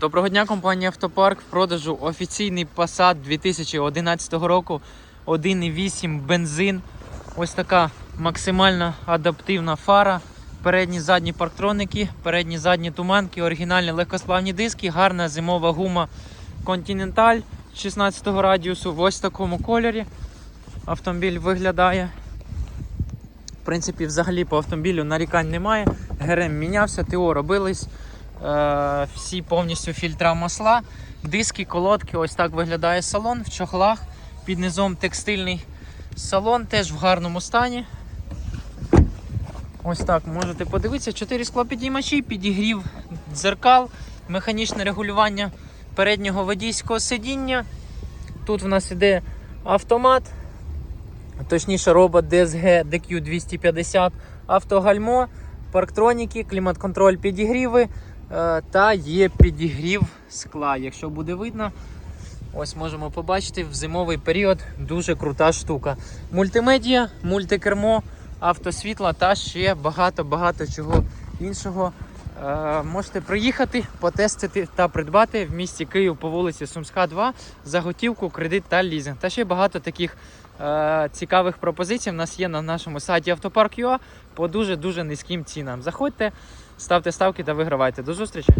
Доброго дня, компанія Автопарк. В продажу офіційний Passat 2011 року. 1,8 бензин. Ось така максимально адаптивна фара. Передні задні парктроники, передні задні туманки, оригінальні легкосплавні диски, гарна зимова гума Continental 16 радіусу в ось такому кольорі. Автомобіль виглядає. В принципі, взагалі по автомобілю нарікань немає. ГРМ мінявся, ТО робились. Е, всі повністю фільтра масла, диски, колодки. Ось так виглядає салон в чохлах. Під низом текстильний салон, теж в гарному стані. Ось так можете подивитися. 4 склопідіймачі, підігрів дзеркал, механічне регулювання переднього водійського сидіння. Тут в нас іде автомат, точніше робот DSG DQ250, автогальмо, парктроніки, клімат-контроль, підігріви та є підігрів скла. Якщо буде видно, ось можемо побачити в зимовий період дуже крута штука. Мультимедіа, мультикермо, автосвітла та ще багато-багато чого іншого. Е, можете приїхати, потестити та придбати в місті Київ по вулиці Сумська, 2 за готівку, кредит та лізинг. Та ще багато таких е, цікавих пропозицій в нас є на нашому сайті Автопарк.ua по дуже дуже низьким цінам. Заходьте, ставте ставки та вигравайте. До зустрічі!